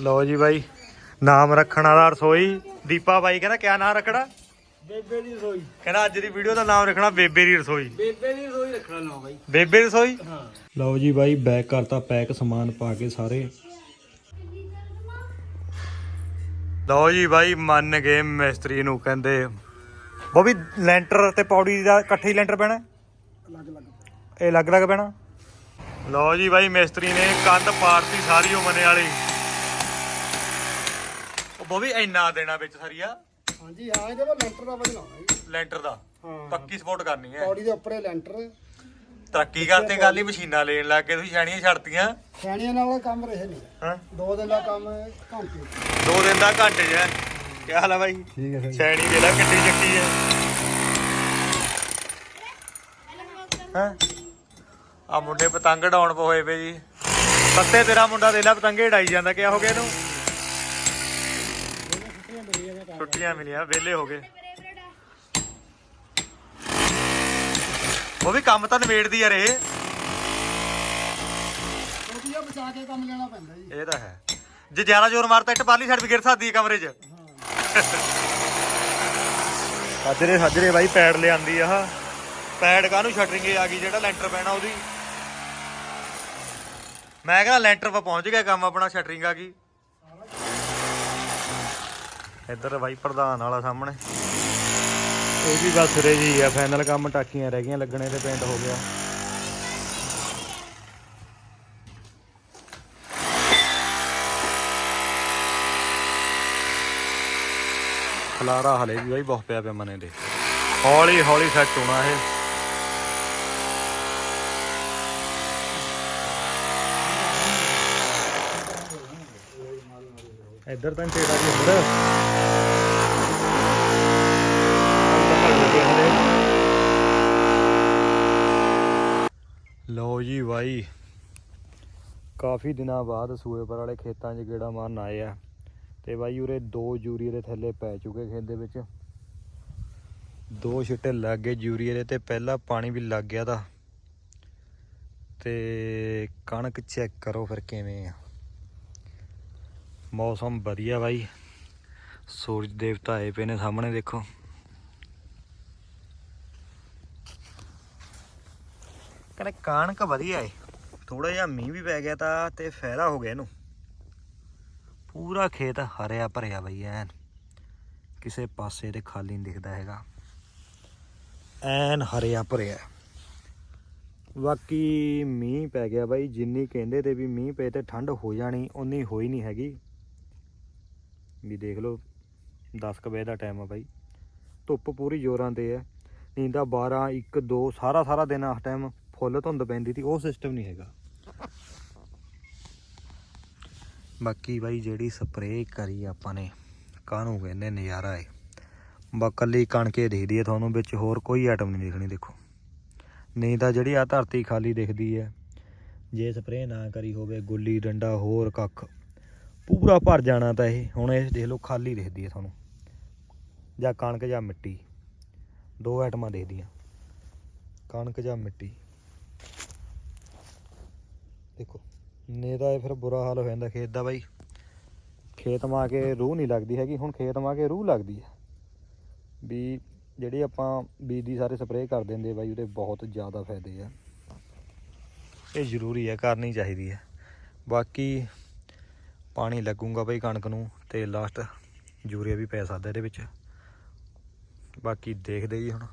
ਲਓ ਜੀ ਬਾਈ ਨਾਮ ਰੱਖਣ ਵਾਲਾ ਰਸੋਈ। ਦੀਪਾ ਬਾਈ ਕਹਿੰਦਾ ਕਿਆ ਨਾਮ ਰੱਖਣਾ? ਬੇਬੇ ਦੀ ਰਸੋਈ। ਕਹਿੰਦਾ ਅੱਜ ਦੀ ਵੀਡੀਓ ਦਾ ਨਾਮ ਰੱਖਣਾ ਬੇਬੇ ਦੀ ਰਸੋਈ। ਬੇਬੇ ਦੀ ਰਸੋਈ ਰੱਖਣਾ ਨਾ ਬਾਈ। ਬੇਬੇ ਰਸੋਈ? ਹਾਂ। ਲਓ ਜੀ ਬਾਈ ਬੈਕ ਕਰਤਾ ਪੈਕ ਸਮਾਨ ਪਾ ਕੇ ਸਾਰੇ। ਲਓ ਜੀ ਬਾਈ ਮੰਨ ਗਏ ਮਿਸਤਰੀ ਨੂੰ ਕਹਿੰਦੇ ਉਹ ਵੀ ਲੈਂਟਰ ਤੇ ਪੌੜੀ ਦਾ ਇਕੱਠੇ ਹੀ ਲੈਂਟਰ ਪੈਣਾ? ਅਲੱਗ ਅਲੱਗ ਇਹ ਲੱਗ ਲੱਗ ਪੈਣਾ? ਲਓ ਜੀ ਬਾਈ ਮਿਸਤਰੀ ਨੇ ਕੰਧ ਪਾੜਤੀ ਸਾਰੀ ਉਹ ਮਨੇ ਵਾਲੀ। ਉਹ ਵੀ ਇੰਨਾ ਦੇਣਾ ਵਿੱਚ ਸਰੀਆ। ਹਾਂਜੀ ਹਾਂ ਇਹਦੇ ਲੈਂਟਰ ਦਾ ਵਜਨ ਆਉਣਾ ਜੀ। ਲੈਂਟਰ ਦਾ। ਹਾਂ ਪੱਕੀ ਸਪੋਰਟ ਕਰਨੀ ਹੈ। ਪੌੜੀ ਦੇ ਉੱਪਰੇ ਲੈਂਟਰ। ਤਰੱਕੀ ਕਰਤੇ ਗੱਲ ਹੀ ਮਸ਼ੀਨਾਂ ਲੈਣ ਲੱਗ ਗਏ ਤੁਸੀਂ ਛਾਣੀਆਂ ਛੱਡਤੀਆਂ। ਖੈਣੀਆਂ ਨਾਲ ਕੰਮ ਰਹੇ ਨਹੀਂ ਹਾਂ। ਦੋ ਦਿਨ ਦਾ ਕੰਮ ਘੰਟੇ। ਦੋ ਦਿਨ ਦਾ ਘੰਟੇ ਹੈ। ਕੀ ਹਾਲ ਹੈ ਬਾਈ? ਠੀਕ ਹੈ ਛੈਣੀ ਵੇਲਾ ਕਿੱਡੀ ਚੱਕੀ ਹੈ। ਹਾਂ? ਆ ਮੁੰਡੇ ਪਤੰਗ ਡਾਉਣ ਪਏ ਪਏ ਜੀ। ਸੱਤੇ ਤੇਰਾ ਮੁੰਡਾ ਦੇ ਲੈ ਪਤੰਗੇ ਢਾਈ ਜਾਂਦਾ ਕਿਆ ਹੋ ਗਿਆ ਇਹਨੂੰ? ਛੁੱਟੀਆਂ ਮਿਲੀਆਂ ਵਿਹਲੇ ਹੋ ਗਏ। ਉਹ ਵੀ ਕੰਮ ਤਾਂ ਨਵੇੜਦੀ ਯਾਰ ਇਹ। ਉਹਦੀ ਬਚਾ ਕੇ ਕੰਮ ਲੈਣਾ ਪੈਂਦਾ ਜੀ। ਇਹ ਤਾਂ ਹੈ। ਜੇ ਜ਼ਿਆਦਾ ਜ਼ੋਰ ਮਾਰਤਾ ਇੱਟ ਪਾਲੀ ਸਾਈਡ ਵੀ ਗਿਰ ਸਕਦੀ ਹੈ ਕਮਰੇ 'ਚ। ਸਾਜਰੇ ਸਾਜਰੇ ਬਾਈ ਪੈੜ ਲਿਆਂਦੀ ਆ। ਪੈੜ ਕਾਹਨੂੰ ਸ਼ਟਰਿੰਗ ਆ ਗਈ ਜਿਹੜਾ ਲੈਂਟਰ ਪੈਣਾ ਉਹਦੀ। ਮੈਂ ਕਹਿੰਦਾ ਲੈਂਟਰ 'ਤੇ ਪਹੁੰਚ ਗਿਆ ਕੰਮ ਆਪਣਾ ਸ਼ਟਰਿੰਗ ਆ ਗਈ। ਇੱਧਰ ਬਾਈ ਪ੍ਰਧਾਨ ਵਾਲਾ ਸਾਹਮਣੇ। ਇਹ ਵੀ ਬਸ ਰੇ ਜੀ ਆ ਫਾਈਨਲ ਕੰਮ ਟਾਕੀਆਂ ਰਹਿ ਗਈਆਂ, ਲੱਗਣੇ ਤੇ ਪੇਂਟ ਹੋ ਗਿਆ। ਖਲਾਰਾ ਹਲੇ ਵੀ ਬਾਈ ਬਹੁਤ ਪਿਆ ਪਿਆ ਮਨੇ ਦੇ। ਹੌਲੀ ਹੌਲੀ ਸੈੱਟ ਹੋਣਾ ਇਹ। ਇੱਧਰ ਤਾਂ ਟੇੜਾ ਜੀ ਹੋਰ ਲਓ ਜੀ ਬਾਈ, ਕਾਫੀ ਦਿਨਾਂ ਬਾਅਦ ਸੂਏਪਰ ਵਾਲੇ ਖੇਤਾਂ 'ਚ ਗੇੜਾ ਮਾਰਨ ਆਏ ਆ। ਤੇ ਬਾਈ ਉਰੇ ਦੋ ਯੂਰੀਏ ਦੇ ਥੱਲੇ ਪੈ ਚੁੱਕੇ ਖੇਤ ਦੇ ਵਿੱਚ। ਦੋ ਛਿੱਟੇ ਲੱਗ ਗਏ ਯੂਰੀਏ ਦੇ ਤੇ ਪਹਿਲਾ ਪਾਣੀ ਵੀ ਲੱਗ ਗਿਆ ਦਾ ਤੇ ਕਣਕ ਚੈੱਕ ਕਰੋ ਫਿਰ ਕਿਵੇਂ ਆ। ਮੌਸਮ ਵਧੀਆ ਬਾਈ। ਸੂਰਜ ਦੇਵਤਾ ਆਏ ਪਏ ਨੇ ਸਾਹਮਣੇ, ਦੇਖੋ। ਕਹਿੰਦੇ ਕਣਕ ਵਧੀਆ ਏ। ਥੋੜਾ ਜਿਹਾ ਮੀਂਹ ਵੀ ਪੈ ਗਿਆ ਤਾਂ ਤੇ ਫਾਇਦਾ ਹੋ ਗਿਆ ਇਹਨੂੰ। ਪੂਰਾ ਖੇਤ ਹਰਿਆ ਭਰਿਆ ਬਈ ਐਨ। ਕਿਸੇ ਪਾਸੇ ਤੇ ਖਾਲੀ ਨਹੀਂ ਦਿਖਦਾ ਹੈਗਾ। ਐਨ ਹਰਿਆ ਭਰਿਆ। ਬਾਕੀ ਮੀਂਹ ਪੈ ਗਿਆ ਬਾਈ। ਜਿੰਨੀ ਕਹਿੰਦੇ ਤੇ ਵੀ ਮੀਂਹ ਪਏ ਤੇ ਠੰਡ ਹੋ ਜਾਣੀ ਉਨੀ ਹੋਈ ਨਹੀਂ ਹੈਗੀ। ਵੀ ਦੇਖ ਲਓ 10 ਕੁ ਵਜੇ ਦਾ ਟਾਈਮ ਆ ਬਾਈ। ਧੁੱਪ ਪੂਰੀ ਜ਼ੋਰਾਂ ਤੇ ਹੈ ਨੀਂਦਾ 12 1 2 ਸਾਰਾ ਸਾਰਾ ਦਿਨ ਇਸ ਟਾਈਮ ਫੁੱਲ ਧੁੰਦ ਪੈਂਦੀ ਸੀ, ਉਹ ਸਿਸਟਮ ਨਹੀਂ ਹੈਗਾ। ਬਾਕੀ ਬਾਈ ਜਿਹੜੀ ਸਪਰੇਅ ਕਰੀ ਆਪਾਂ ਨੇ, ਕਾਹਨੂੰ ਕਹਿੰਦੇ ਨਜ਼ਾਰਾ ਏ। ਬਾ ਕੱਲੀ ਕਣਕੇ ਦਿਖਦੀ ਹੈ ਤੁਹਾਨੂੰ, ਵਿੱਚ ਹੋਰ ਕੋਈ ਆਈਟਮ ਨਹੀਂ ਦਿਖਣੀ, ਦੇਖੋ। ਨਹੀਂ ਤਾਂ ਜਿਹੜੀ ਆ ਧਰਤੀ ਖਾਲੀ ਦਿਖਦੀ ਹੈ ਜੇ ਸਪਰੇਅ ਨਾ ਕਰੀ ਹੋਵੇ, ਗੁੱਲੀ, ਡੰਡਾ, ਹੋਰ ਕੱਖ। ਪੂਰਾ ਭਰ ਜਾਣਾ ਤਾਂ ਇਹ। ਹੁਣ ਇਹ ਦੇਖ ਲਓ, ਖਾਲੀ ਦਿਖਦੀ ਹੈ ਤੁਹਾਨੂੰ। ਜਾਂ ਕਣਕ ਜਾਂ ਮਿੱਟੀ। ਦੋ ਆਈਟਮਾਂ ਦਿਖਦੀਆਂ। ਕਣਕ ਜਾਂ ਮਿੱਟੀ। ਦੇਖੋ ਨੇ ਤਾਂ ਇਹ ਫਿਰ ਬੁਰਾ ਹਾਲ ਹੋ ਜਾਂਦਾ ਖੇਤ ਦਾ ਬਾਈ। ਖੇਤ ਮਾ ਕੇ ਰੂਹ ਨਹੀਂ ਲੱਗਦੀ ਹੈਗੀ। ਹੁਣ ਖੇਤ ਮਾ ਕੇ ਰੂਹ ਲੱਗਦੀ ਹੈ ਵੀ ਜਿਹੜੀ ਆਪਾਂ ਬੀਜ ਦੀ ਸਾਰੇ ਸਪਰੇਅ ਕਰ ਦਿੰਦੇ ਬਾਈ, ਉਹਦੇ ਬਹੁਤ ਜ਼ਿਆਦਾ ਫਾਇਦੇ ਆ। ਇਹ ਜ਼ਰੂਰੀ ਹੈ ਕਰਨੀ ਚਾਹੀਦੀ ਹੈ ਬਾਕੀ ਪਾਣੀ ਲੱਗੂਗਾ ਬਈ ਕਣਕ ਨੂੰ ਤੇ ਲਾਸਟ ਯੂਰੀਆ ਵੀ ਪੈ ਸਕਦਾ ਇਹਦੇ ਵਿੱਚ। ਬਾਕੀ ਦੇਖਦੇ ਜੀ ਹੁਣ।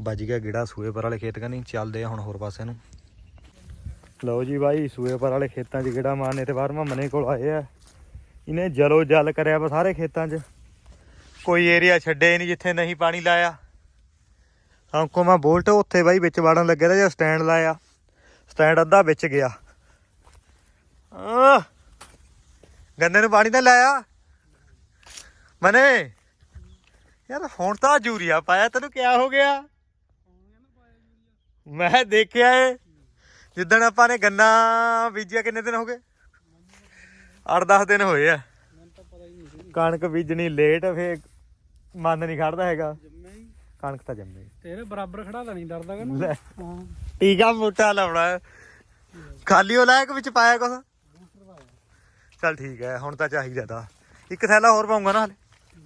ਵੱਜ ਗਿਆ ਗਿੜਾ ਸੂਏਪਰ ਵਾਲੇ ਖੇਤ ਕਨੀ, ਚੱਲਦੇ ਆ ਹੁਣ ਹੋਰ ਪਾਸੇ ਨੂੰ। ਲਓ ਜੀ ਬਾਈ ਸੂਏਪਰ ਵਾਲੇ ਖੇਤਾਂ 'ਚ ਗੇੜਾ ਮਾਰਨੇ ਤੇ ਬਾਹਰ ਮਨੇ ਕੋਲ ਆਏ ਆ। ਇਹਨੇ ਜਲੋ ਜਲ ਕਰਿਆ ਵਾ ਸਾਰੇ ਖੇਤਾਂ 'ਚ। ਕੋਈ ਏਰੀਆ ਛੱਡੇ ਹੀ ਨਹੀਂ ਜਿੱਥੇ ਨਹੀਂ ਪਾਣੀ ਲਾਇਆ। ਹਮਕੋ ਮੈਂ ਬੋਲਟ ਉੱਥੇ ਬਾਈ ਵਿੱਚ ਵਾੜਨ ਲੱਗਿਆ ਤਾਂ ਜਾਂ ਸਟੈਂਡ ਲਾਇਆ। ਸਟੈਂਡ ਅੱਧਾ ਵਿੱਚ ਗਿਆ। ਆ ਗੰਨੇ ਨੂੰ ਪਾਣੀ ਤਾਂ ਲਾਇਆ। ਮਨੇ ਯਾਰ ਹੁਣ ਤਾਂ ਜੂਰੀਆ ਪਾਇਆ ਤੈਨੂੰ ਕਿਆ ਹੋ ਗਿਆ? ਮੈਂ ਦੇਖਿਆ ਏ ਜਿੱਦਣ ਆਪਾਂ ਨੇ ਗੰਨਾ ਬੀਜਿਆ ਕਿੰਨੇ ਦਿਨ ਹੋ ਗਏ? 8-10 ਦਿਨ ਹੋਏ ਆ। ਕਣਕ ਬੀਜਣੀ ਲੇਟ ਫੇ ਮਨ ਨਹੀਂ ਖੜਦਾ ਹੈਗਾ। ਕਣਕ ਤਾਂ ਜੰਮੇ। ਤੇਰੇ ਬਰਾਬਰ ਖੜਾ ਤਾਂ ਨਹੀਂ ਡਰਦਾ ਕਿ ਲੈ ਹਾਂ ਟੀਕਾ ਮੋਟਾ ਲਾਉਣਾ। ਹੈ। ਖਾਲੀ ਉਹ ਲਾਇਕ ਵਿੱਚ ਪਾਇਆ ਕੁਛ? ਚੱਲ ਠੀਕ ਹੈ ਹੁਣ ਤਾਂ ਚਾਹੀਦਾ ਤਾਂ। ਇੱਕ ਥੈਲਾ ਹੋਰ ਪਾਉਂਗਾ ਨਾ ਹਲੇ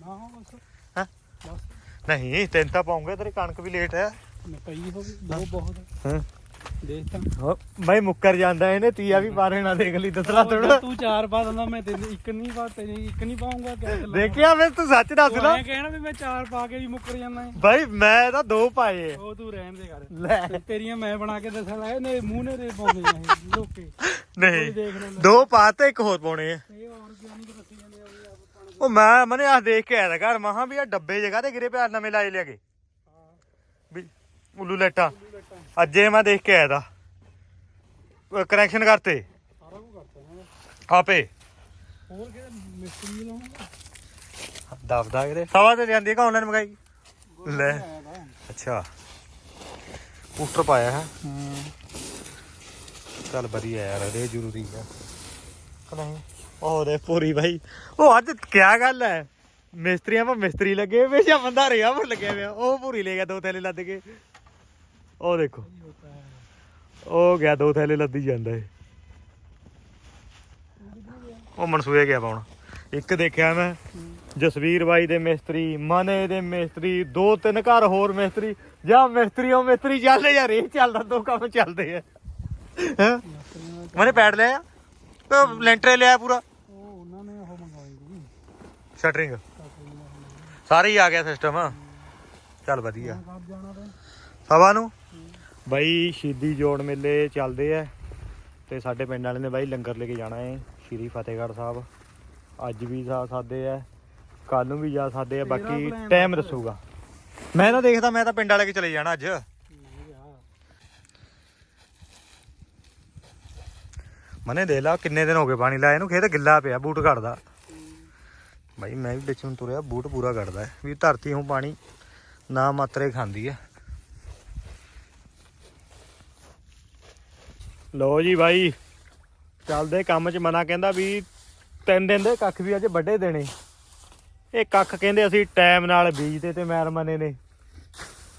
ਨਾ ਬਸ। ਹੈਂ? ਬਸ। ਨਹੀਂ ਤਿੰਨ ਤਾਂ ਪਾਉਂਗੇ ਤੇਰੀ ਕਣਕ ਵੀ ਲੇਟ ਹੈ। ਮੈਂ ਪਈ ਹੋ ਗਈ ਦੋ ਬਹੁਤ। ਹਾਂ? ਦੇਖ ਤਾਂ। ਮੁੱਕਰ ਜਾਂਦਾ ਇਹਨੇ ਤੀਆ ਵੀ ਪਾਰੇ ਨਾ ਦੇਖ ਲਈ ਦਸਲਾ ਥੋੜਾ ਤੂੰ ਚਾਰ ਪਾ ਦਿੰਦਾ ਮੈਂ ਤਿੰਨ ਇੱਕ ਨਹੀਂ ਪਾ ਤੇ ਇੱਕ ਨਹੀਂ ਪਾਉਂਗਾ ਕਿਆ ਗੱਲਾਂ। ਦੇਖਿਆ ਮੈਂ ਤੂੰ ਸੱਚ ਦੱਸ ਤੂੰ ਨਾ। ਐਂ ਕਹਿਣਾ ਵੀ ਮੈਂ ਚਾਰ ਪਾ ਕੇ ਵੀ ਮੁੱਕਰ ਜਾਂਦਾ ਹੈ ਬਾਈ ਮੈਂ ਤਾਂ ਦੋ ਪਾਏ। ਉਹ ਤੂੰ ਰਹਿਣ ਦੇ ਕਰ ਲੈ। ਤੇ ਤੇਰੀਆਂ ਮੈਂ ਬਣਾ ਕੇ ਦੱਸਣ ਲਾਇਆ ਨੇ ਮੂੰਹ ਨੇ ਰੇ ਪਾਉਂਦੇ ਆ ਇਹ ਲੋਕੇ। ਨਹੀਂ ਦੇਖ ਲੈ ਦੋ ਪਾਤੇ ਇੱਕ ਹੋਰ ਪਾਉਣੇ ਆ। ਇਹ ਆਰਗੈਨਿਕ ਦੱਸੀ ਜਾਂਦੇ ਆ ਵੀ ਆਪ ਪਾਣੀ ਉਹ ਮੈਂ ਮਨੇ ਆ ਦੇਖ ਕੇ ਆਇਆ ਤਾ ਘਰ ਮਹਾ ਵੀ ਆ ਡੱਬੇ ਜਗ੍ਹਾ ਤੇ ਗਿਰੇ ਪਿਆ ਨਵੇਂ ਲਾਏ ਲਿਆ ਕੇ। ਵੀ ਉੱਲੂ ਲੈਟਾ। ਅੱਜੇ ਮੈਂ ਦੇਖ ਕੇ ਆਇਆ ਤਾ। ਕਨੈਕਸ਼ਨ ਕਰਤੇ। ਸਾਰਾ ਕੁਝ ਕਰਤਾ ਹੈ ਆਪੇ। ਹੋਰ ਕਿਹੜਾ ਮਿਸਤਰੀ ਲਾਉਂਗਾ? ਦਫਦਾ ਕਿਤੇ। ਸਵਾ ਤੇ ਜਾਂਦੀ ਕਿ ਆਨਲਾਈਨ ਮੰਗਾਈ? ਲੈ। ਅੱਛਾ। ਪੋਸਟਰ ਪਾਇਆ ਹੈ। ਹਾਂ। ਚੱਲ ਵਧੀਆ ਯਾਰ ਇਹ ਜ਼ਰੂਰੀ ਕਿ ਨਹੀਂ? ਉਹ ਦੇ ਪੂਰੀ ਭਾਈ ਉਹ ਅੱਜ ਕੀ ਗੱਲ ਹੈ? ਮਿਸਤਰੀਆਂ ਪਾ ਮਿਸਤਰੀ ਲੱਗੇ ਵੇ ਜਾਂ ਬੰਦਾ ਰਿਹਾ ਪਰ ਲੱਗੇ ਹੋਇਆ ਉਹ ਪੂਰੀ ਲੈ ਗਿਆ ਦੋ ਥੈਲੇ ਲੱਦ ਕੇ। ਉਹ ਦੇਖੋ। ਉਹ ਗਿਆ, ਦੋ ਥੈਲੇ ਲੱਦੀ ਜਾਂਦਾ ਏ ਉਹ ਮਨਸੂਏ ਗਿਆ ਪਾਉਣ। ਇੱਕ ਦੇਖਿਆ ਮੈਂ, ਜਸਵੀਰ ਬਾਈ ਦੇ ਮਿਸਤਰੀ, ਮਨੇ ਦੇ ਮਿਸਤਰੀ, ਦੋ ਤਿੰਨ ਘਰ ਹੋਰ ਮਿਸਤਰੀ, ਜਾਂ ਮਿਸਤਰੀ ਉਹ ਮਿਸਤਰੀ ਚੱਲਦੇ ਜਾਂ ਰੇ ਚੱਲਦਾ, ਦੋ ਕੰਮ ਚੱਲਦੇ ਆ। ਹੈਂ? ਮਨੇ ਪੈਡ ਲਿਆ? ਤੇ ਲੈਂਟਰ ਲਿਆ ਪੂਰਾ? ਉਹ ਉਹਨਾਂ ਨੇ ਉਹ ਮੰਗਵਾਈ ਸ਼ਟਰਿੰਗ। ਸਾਰੇ ਹੀ ਆ ਗਿਆ ਸਿਸਟਮ ਚੱਲ ਵਧੀਆ। ਸਵਾ ਨੂੰ? ਬਾਈ ਸ਼ਹੀਦੀ ਜੋੜ ਮੇਲੇ ਚੱਲਦੇ ਆ ਤੇ ਸਾਡੇ ਪਿੰਡ ਵਾਲੇ ਨੇ ਬਾਈ ਲੰਗਰ ਲੈ ਕੇ ਜਾਣਾ ਹੈ ਸ਼੍ਰੀ ਫਤਿਹਗੜ੍ਹ ਸਾਹਿਬ। ਅੱਜ ਵੀ ਜਾ ਸਕਦੇ ਆ ਕੱਲ ਨੂੰ ਵੀ ਜਾ ਸਕਦੇ ਆ ਬਾਕੀ ਟਾਈਮ ਦੱਸ। ਦੱਸੂਗਾ। ਮੈਂ ਤਾਂ ਦੇਖਦਾ ਮੈਂ ਤਾਂ ਪਿੰਡ ਵਾਲੇ ਕੇ ਚਲੇ ਜਾਣਾ ਅੱਜ। ਮਨੇ ਦੇ ਲਾ ਕਿੰਨੇ ਦਿਨ ਹੋ ਗਏ ਪਾਣੀ ਲਾਇਆ ਇਹਨੂੰ ਖੇਤ ਗਿੱਲਾ ਪਿਆ ਬੂਟ ਕੱਢਦਾ ਬਾਈ ਮੈਂ ਵੀ ਵਿੱਚ ਨੂੰ ਤੁਰਿਆ ਬੂਟ ਪੂਰਾ ਹੈ। ਵੀ ਧਰਤੀ ਹੁਣ ਪਾਣੀ ਨਾ ਮਾਤਰੇ ਖਾਂਦੀ ਹੈ ਲੋ ਜੀ ਬਾਈ ਚੱਲਦੇ ਕੰਮ 'ਚ ਮਨਾ ਕਹਿੰਦਾ ਵੀ ਤਿੰਨ ਦਿਨ ਦੇ ਕੱਖ ਵੀ ਅੱਜ ਵੱਡੇ ਦੇਣੇ। ਇਹ ਕੱਖ ਕਹਿੰਦੇ ਅਸੀਂ ਟਾਈਮ ਨਾਲ ਬੀਜਦੇ ਤੇ ਮੈਰ ਮਨੇ ਨੇ।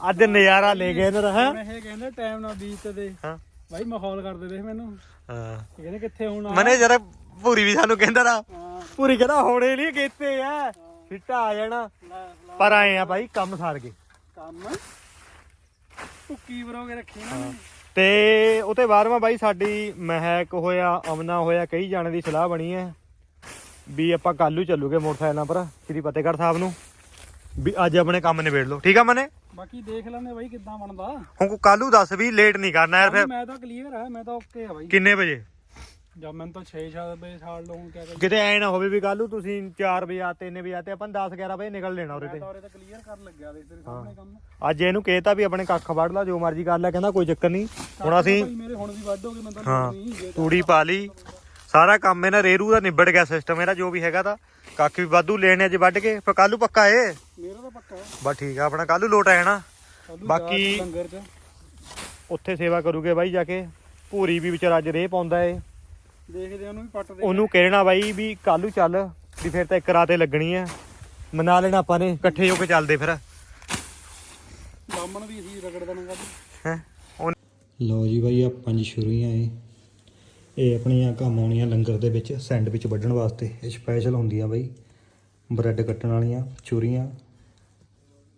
ਅੱਜ ਨਜ਼ਾਰਾ ਲੈ ਗਏ ਇਹਨਾਂ ਦਾ ਹੈਂ? ਮੈਂ ਇਹ ਕਹਿੰਦਾ ਟਾਈਮ ਨਾਲ ਬੀਤ ਦੇ ਹਾਂ। ਭਾਈ ਮਾਹੌਲ ਕਰਦੇ ਦੇਖ ਮੈਨੂੰ। ਹਾਂ। ਕਹਿੰਦੇ ਕਿੱਥੇ ਹੁਣ ਆ? ਮਨੇ ਜਰਾ ਪੂਰੀ ਵੀ ਸਾਨੂੰ ਕਹਿੰਦਾ ਨਾ। ਹਾਂ। ਪੂਰੀ ਕਹਿੰਦਾ ਹੋਣੇ ਨਹੀਂ ਕੀਤੇ ਆ। ਫਿੱਟਾ ਆ ਜਾਣਾ। ਪਰ ਆਏ ਆ ਬਾਈ ਕੰਮ ਸਾਰ ਗਏ। ਕੰਮ? ਭੁੱਕੀ ਬਰੋ ਕੇ ਰੱਖੀ ਨਾ ਤੇ ਉਤੇ ਬਾਅਦਵਾਂ ਬਾਈ ਸਾਡੀ ਮਹਿਕ ਹੋਇਆ ਅਮਨਾ ਹੋਇਆ ਕਈ ਜਾਣੇ ਦੀ ਸਲਾਹ ਬਣੀ ਹੈ ਵੀ ਆਪਾਂ ਕੱਲੂ ਚੱਲੂਗੇ ਮੋਟਰਸਾਈਕਲਾਂ ਪਰ ਸ੍ਰੀ ਫਤਿਹਗੜ੍ਹ ਸਾਹਿਬ ਨੂੰ। ਵੀ ਅੱਜ ਆਪਣੇ ਕੰਮ ਨਿਬੇੜ ਲਓ। ਠੀਕ ਆ ਮਨੇ? ਬਾਕੀ ਦੇਖ ਲੈਂਦੇ ਬਾਈ ਕਿੱਦਾਂ ਬਣਦਾ। ਹੁਣ ਕੱਲੂ ਦੱਸ ਵੀ ਲੇਟ ਨਹੀਂ ਕਰਨਾ ਯਾਰ ਫਿਰ। ਮੈਂ ਤਾਂ ਕਲੀਅਰ ਆ ਮੈਂ ਤਾਂ ਓਕੇ ਆ ਬਾਈ। ਕਿੰਨੇ ਵਜੇ? ਜਦ ਮੈਨੂੰ ਤਾਂ 6 7 ਵਜੇ ਛਾੜ ਲਵਾਂ ਕਿਆ ਕਰੀਏ? ਕਿਤੇ ਐ ਨਾ ਹੋਵੇ ਵੀ ਕੱਲੂ ਤੁਸੀਂ 4 ਵਜੇ ਆਤੇ 3 ਵਜੇ ਆਤੇ ਆਪਾਂ 10 11 ਵਜੇ ਨਿਕਲ ਲੈਣਾ ਉਰੇ ਤੇ। ਤਾਂ ਉਰੇ ਤਾਂ ਕਲੀਅਰ ਕਰਨ ਲੱਗਿਆ ਦੇਖ ਤੇਰੇ ਸਾਹਮਣੇ ਕੰਮ। ਅੱਜ ਇਹਨੂੰ ਕਹਿਤਾ ਵੀ ਆਪਣੇ ਕੱਖ ਵੱਢ ਲਾ ਜੋ ਮਰਜ਼ੀ ਕਰ ਲੈ ਕਹਿੰਦਾ ਕੋਈ ਚੱਕਰ ਨਹੀਂ। ਹੁਣ ਅਸੀਂ ਭਾਈ ਮੇਰੇ ਹੁਣ ਵੀ ਵੱਢ ਮੈਂ ਤਾਂ ਹਾਂ ਤੂੜੀ ਪਾ ਲਈ। ਸਾਰਾ ਕੰਮ ਇਹਨਾਂ ਰੇਰੂ ਦਾ ਨਿਬੜ ਗਿਆ ਸਿਸਟਮ ਇਹਦਾ ਜੋ ਵੀ ਹੈਗਾ ਤਾਂ। ਕੱਖ ਵੀ ਵਾਧੂ ਲੈਣੇ ਅੱਜ ਵੱਢ ਕੇ। ਫਿਰ ਕੱਲੂ ਪੱਕਾ ਏ ਮੇਰਾ ਤਾਂ ਪੱਕਾ ਬਸ ਠੀਕ ਆ ਆਪਣਾ ਕੱਲੂ ਲੋਟ ਆ ਜਾਣਾ ਕੱਲ੍ਹ ਬਾਕੀ- ਉੱਥੇ ਸੇਵਾ ਕਰੂਗੇ ਬਾਈ ਜਾ ਕੇ। ਭੂਰੀ ਵੀ ਵਿਚਾਰਾ ਅੱਜ ਰੇ ਪਾਉਂਦਾ ਏ। ਦੇਖਦੇ ਆ ਉਹਨੂੰ ਵੀ ਪੱਟ ਦੇ ਉਹਨੂੰ ਕਹਿਣਾ ਬਾਈ ਵੀ ਕੱਲੂ ਚੱਲ ਵੀ ਫਿਰ ਤਾਂ ਇੱਕ ਰਾਤੇ ਲੱਗਣੀ ਆ। ਮਨਾ ਲੈਣਾ ਆਪਾਂ ਨੇ ਇਕੱਠੇ ਹੋ ਕੇ ਚੱਲਦੇ ਫਿਰ। ਬਾਮਣ ਵੀ ਅਸੀਂ ਰਗੜ ਦੇਣਾ ਕੱਲ ਹੈ? ਲਓ ਜੀ ਬਾਈ ਆ ਪੰਜ ਛੁਰੀਆਂ ਏ ਇਹ। ਆਪਣੀਆਂ ਕੰਮ ਆਉਣੀਆਂ ਲੰਗਰ ਦੇ ਵਿੱਚ ਸੈਂਡਵਿਚ ਵੱਢਣ ਵਾਸਤੇ। ਇਹ ਸਪੈਸ਼ਲ ਹੁੰਦੀਆਂ ਬਾਈ ਬ੍ਰੈਡ ਕੱਟਣ ਵਾਲੀਆਂ ਛੁਰੀਆਂ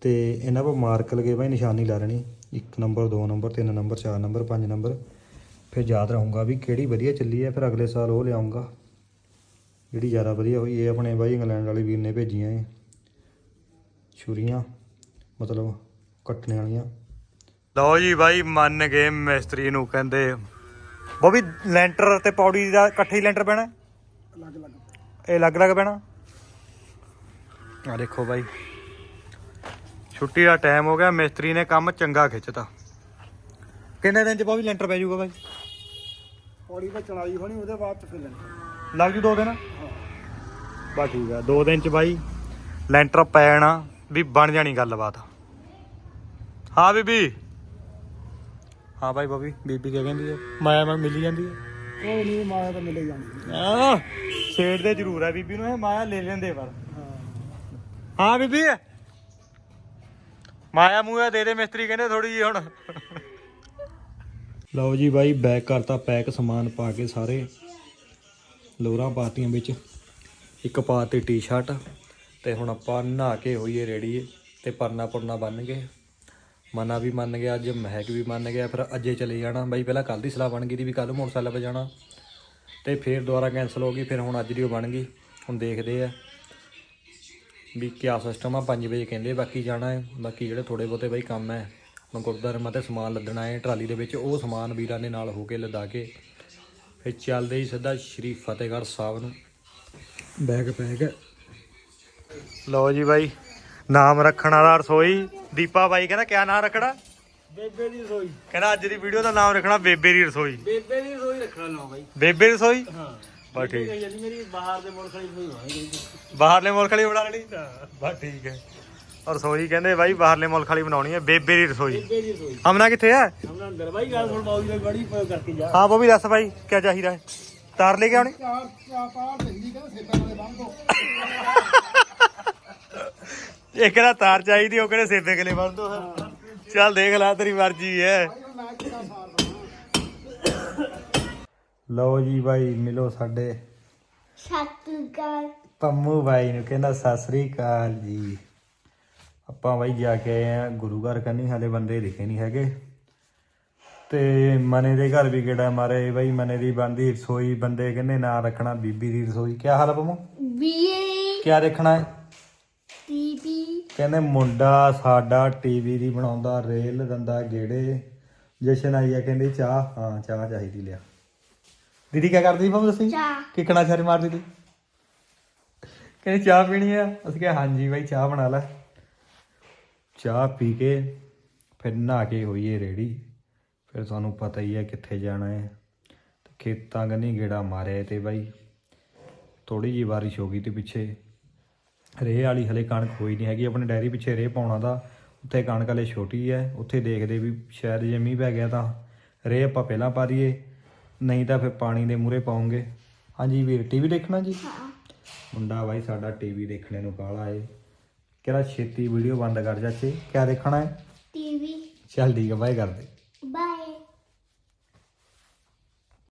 ਤੇ ਇਹਨਾਂ 'ਤੇ ਮਾਰਕ ਲਗੇ ਬਾਈ ਨਿਸ਼ਾਨੀ ਲਾ ਲੈਣੀ। 1 number 2 number 3 number 4 number 5 number ਫਿਰ ਯਾਦ ਰਹੂੰਗਾ ਵੀ ਕਿਹੜੀ ਵਧੀਆ ਚੱਲੀ ਹੈ, ਫਿਰ ਅਗਲੇ ਸਾਲ ਉਹ ਲਿਆਉਂਗਾ ਜਿਹੜੀ ਜ਼ਿਆਦਾ ਵਧੀਆ ਹੋਈ, ਇਹ ਆਪਣੇ ਬਾਈ ਇੰਗਲੈਂਡ ਵਾਲੇ ਵੀਰ ਨੇ ਭੇਜੀਆਂ ਇਹ। ਛੁਰੀਆਂ, ਮਤਲਬ ਕੱਟਣ ਵਾਲੀਆਂ। ਲਓ ਜੀ ਬਾਈ, ਮੰਨ ਗਏ ਮਿਸਤਰੀ ਨੂੰ ਕਹਿੰਦੇ। ਉਹ ਵੀ ਲੈਂਟਰ ਤੇ ਪੌੜੀ ਦਾ ਇਕੱਠੇ ਹੀ ਲੈਂਟਰ ਪੈਣਾ? ਅਲੱਗ ਅਲੱਗ ਇਹ ਅਲੱਗ ਅਲੱਗ ਪੈਣਾ? ਆ ਦੇਖੋ ਬਾਈ। ਛੁੱਟੀ ਦਾ ਟਾਈਮ ਹੋ ਗਿਆ, ਮਿਸਤਰੀ ਨੇ ਕੰਮ ਚੰਗਾ ਖਿੱਚਤਾ। ਕਿੰਨੇ ਦਿਨ ਚ ਬਾਈ ਲੈਂਟਰ ਪੈ ਜਾਊਗਾ ਬਾਈ? ਪੌੜੀ ਤੇ ਚੜਾਈ ਹੋਣੀ ਉਹਦੇ ਬਾਅਦ ਚ ਫਿਰ ਲੈਣਾ ਲੱਗ ਜੂ ਦੋ ਦਿਨ? ਬਸ ਠੀਕ ਆ ਦੋ ਦਿਨ ਚ ਬਾਈ ਲੈਂਟਰ ਪੈਣਾ ਵੀ ਬਣ ਜਾਣੀ ਗੱਲਬਾਤ। ਹਾਂ ਬੀਬੀ। ਹਾਂ ਬਾਈ ਬੋਬੀ ਬੀਬੀ ਕੀ ਕਹਿੰਦੀ ਹੈ ਮਾਇਆ ਮੈਂ ਮਿਲੀ ਜਾਂਦੀ ਹੈ ਉਹ ਨਹੀਂ ਮਾਇਆ ਤਾਂ ਮਿਲੇ ਜਾਣੀ ਆ ਛੇੜ ਦੇ ਜ਼ਰੂਰ ਆ ਬੀਬੀ ਨੂੰ ਇਹ ਮਾਇਆ ਲੈ ਲੈਂਦੇ ਪਰ। ਹਾਂ। ਹਾਂ ਬੀਬੀ। ਮਾਇਆ ਮੂਆ ਦੇ ਦੇ ਮਿਸਤਰੀ ਕਹਿੰਦੇ ਥੋੜੀ ਜੀ ਹੁਣ। ਲਓ ਜੀ ਬਾਈ ਬੈਕ ਕਰਤਾ ਪੈਕ ਸਮਾਨ ਪਾ ਕੇ ਸਾਰੇ। ਲੋਰਾਂ ਪਾਤੀਆਂ ਵਿੱਚ। ਇੱਕ ਪਾਤੀ ਟੀ-ਸ਼ਰਟ ਤੇ ਹੁਣ ਆਪਾਂ ਨਹਾ ਕੇ ਹੋਈਏ ਰੈਡੀ ਤੇ ਪਰਨਾ ਪੁਰਨਾ ਬੰਨ ਗਏ ਮਨਾ ਵੀ ਮੰਨ ਗਿਆ, ਅੱਜ ਮਹਿਕ ਵੀ ਮੰਨ ਗਿਆ, ਫਿਰ ਅੱਜੇ ਚਲੇ ਜਾਣਾ। ਬਾਈ, ਪਹਿਲਾਂ ਕੱਲ ਦੀ ਸਲਾਹ ਬਣ ਗਈ ਦੀ ਵੀ ਕੱਲ ਮੋਟਰਸਾਈਕਲ 'ਤੇ ਜਾਣਾ। ਤੇ ਫਿਰ ਦੁਬਾਰਾ ਕੈਨਸਲ ਹੋ ਗਈ, ਫਿਰ ਹੁਣ ਅੱਜ ਦੀ ਉਹ ਬਣ ਗਈ। ਹੁਣ ਦੇਖਦੇ ਆ ਵੀ ਕਿਆ ਸਿਸਟਮ ਆ 5 ਵਜੇ ਕਹਿੰਦੇ ਬਾਕੀ ਜਾਣਾ ਹੈ ਬਾਕੀ ਜਿਹੜੇ ਥੋੜੇ ਬਹੁਤੇ ਬਾਈ ਕੰਮ ਹੈ ਹੁਣ ਗੁਰਦੁਆਰੇ ਮਾ ਤੇ ਸਮਾਨ ਲੱਦਣਾ ਹੈ ਟਰਾਲੀ ਦੇ ਵਿੱਚ ਉਹ ਸਮਾਨ ਵੀਰਾਂ ਦੇ ਨਾਲ ਹੋ ਕੇ ਲਦਾ ਕੇ ਫਿਰ ਚੱਲਦੇ ਹੀ ਸਿੱਧਾ ਸ਼੍ਰੀ ਫਤਿਹਗੜ੍ਹ ਸਾਹਿਬ ਨੂੰ। Bag pack. ਲਓ ਜੀ ਬਾਈ ਨਾਮ ਰੱਖਣ ਵਾਲਾ ਰਸੋਈ। ਦੀਪਾ ਬਾਈ ਕਹਿੰਦਾ ਕਿਆ ਨਾਮ ਰੱਖਣਾ? ਬੇਬੇ ਦੀ ਰਸੋਈ। ਕਹਿੰਦਾ ਅੱਜ ਦੀ ਵੀਡੀਓ ਦਾ ਨਾਮ ਰੱਖਣਾ ਬੇਬੇ ਦੀ ਰਸੋਈ। ਬੇਬੇ ਦੀ ਰਸੋਈ ਰੱਖਣਾ ਨਾ ਬਾਈ। ਬੇਬੇ ਰਸੋਈ? ਹਾਂ। ਬਸ ਠੀਕ। ਕਹੀ ਜਾਂਦੀ ਮੇਰੀ ਬਾਹਰ ਦੇ ਮੁਲਕ ਵਾਲੀ ਰਸੋਈ ਹੋਣੀ ਬਾਹਰਲੇ ਮੁਲਕ ਵਾਲੀ ਬਣਾ ਲੈਣੀ? ਬਸ ਠੀਕ ਹੈ। ਰਸੋਈ ਕਹਿੰਦੇ ਬਾਈ ਬਾਹਰਲੇ ਮੁਲਕ ਵਾਲੀ ਬਣਾਉਣੀ ਹੈ ਬੇਬੇ ਦੀ ਰਸੋਈ। ਬੇਬੇ ਦੀ ਰਸੋਈ। ਹਮਨਾ ਕਿੱਥੇ ਹੈ? ਹਮਨਾ ਅੰਦਰ। ਬਾਈ ਗੱਲ ਸੁਣ ਬਾਊ ਜੀ ਬੜੀ ਪ- ਕਰਕੇ ਜਾ। ਹਾਂ ਬੋਬੀ ਦੱਸ ਬਾਈ ਕੀ ਚਾਹੀਦਾ ਹੈ? ਤਾਰ ਲੈ ਕੇ ਆਉਣੀ? ਚਾਰ ਚਾਰ ਪਾਰ ਹਿੰਦੀ ਕਹਿੰਦਾ ਸੇਤਾਂ ਵਾਲੇ ਬੰਦ ਦੋ। ਇੱਕ ਦਾ ਤਾਰ ਚਾਹੀਦੀ ਉਹ ਕਿਹੜੇ ਸੇਬੇ ਗਲੇ ਬੰਦ ਦੋ। ਚੱਲ ਦੇਖ ਲੈ ਤੇਰੀ ਮਰਜ਼ੀ ਹੈ। ਮੈਂ ਕਿਹਾ ਸਾਰ ਲਓ ਜੀ ਬਾਈ ਮਿਲੋ ਸਾਡੇ ਸਤਿਕਾਰ ਪੰਮੂ ਬਾਈ ਨੂੰ ਕਹਿੰਦਾ ਸਤਿ ਸ੍ਰੀ ਅਕਾਲ ਜੀ। ਆਪਾਂ ਬਾਈ ਜਾ ਕੇ ਆਏ ਆ ਗੁਰੂ ਘਰ ਕੰਨੀ ਹਾਲੇ ਬੰਦੇ ਦਿਖੇ ਨਹੀਂ ਹੈਗੇ। ਤੇ ਮਨੇ ਦੇ ਘਰ ਵੀ ਕਿਹੜਾ ਮਾਰੇ ਬਾਈ ਮਨੇ ਦੀ ਬੰਦੀ ਰਸੋਈ ਬੰਦੇ ਕਹਿੰਦੇ ਨਾ ਰੱਖਣਾ ਬੀਬੀ ਦੀ ਰਸੋਈ। ਕੀ ਹਾਲ ਆ ਪੰਮੂ? ਬੀਏ। ਕੀ ਦੇਖਣਾ ਹੈ? ਟੀਵੀ। ਕਹਿੰਦੇ ਮੁੰਡਾ ਸਾਡਾ ਟੀਵੀ ਦੀ ਬਣਾਉਂਦਾ ਰੇਲ ਦੰਦਾ ਗੇੜੇ। ਜਸ਼ਨ ਆਈ ਆ ਕਹਿੰਦੀ ਚਾਹ ਹਾਂ ਚਾਹ ਚਾਹੀਦੀ ਲਿਆ। ਦੀਦੀ ਕੀ ਕਰਦੀ ਪੰਮੂ ਚਾਹ। ਕਿਕਣਾ ਛਾਰੀ ਮਾਰਦੀ ਤੀ? ਕਹਿੰਦੀ ਚਾਹ ਪੀਣੀ ਆ? ਅਸੀਂ ਕਿਹਾ ਹਾਂਜੀ ਬਾਈ ਚਾਹ ਬਣਾ ਲੈ। ਚਾਹ ਪੀ ਕੇ ਫਿਰ ਨਹਾ ਕੇ ਹੋਈਏ ਰੈਡੀ ਫਿਰ ਤੁਹਾਨੂੰ ਪਤਾ ਹੀ ਹੈ ਕਿੱਥੇ ਜਾਣਾ ਹੈ। ਤੇ ਖੇਤਾਂ ਕੰਨੀ ਗੇੜਾ ਮਾਰਿਆ ਤੇ ਬਾਈ। ਥੋੜੀ ਜੀ ਬਾਰਿਸ਼ ਹੋ ਗਈ ਤੇ ਪਿੱਛੇ। ਰੇਹ ਵਾਲੀ ਹਲੇ ਕਣਕ ਹੋਈ ਨਹੀਂ ਹੈਗੀ ਆਪਣੇ ਡੈਰੀ ਪਿੱਛੇ ਰੇਹ ਪਾਉਣਾ ਦਾ ਉੱਥੇ ਕਣਕ ਹਲੇ ਛੋਟੀ ਹੈ। ਉੱਥੇ ਦੇਖਦੇ ਵੀ ਸ਼ਾਇਦ ਜੇ ਮੀਂਹ ਪੈ ਗਿਆ ਤਾਂ ਰੇਹ ਆਪਾਂ ਪਹਿਲਾਂ ਪਾ ਦਈਏ ਨਹੀਂ ਤਾਂ ਫਿਰ ਪਾਣੀ ਦੇ ਮੂਰੇ ਪਾਉਂਗੇ। ਹਾਂਜੀ ਵੀਰ ਟੀਵੀ ਦੇਖਣਾ ਜੀ? ਮੁੰਡਾ ਬਾਈ ਸਾਡਾ ਟੀਵੀ ਦੇਖਣੇ ਨੂੰ ਕਾਲਾ ਏ। ਕਿਹੜਾ ਛੇਤੀ ਵੀਡੀਓ ਬੰਦ ਕਰ ਚਾਚੇ ਕਿਆ ਦੇਖਣਾ ਹੈ? ਟੀਵੀ ਚੱਲ ਠੀਕ ਹੈ ਬਾਏ ਕਰਦੇ। ਬਾਏ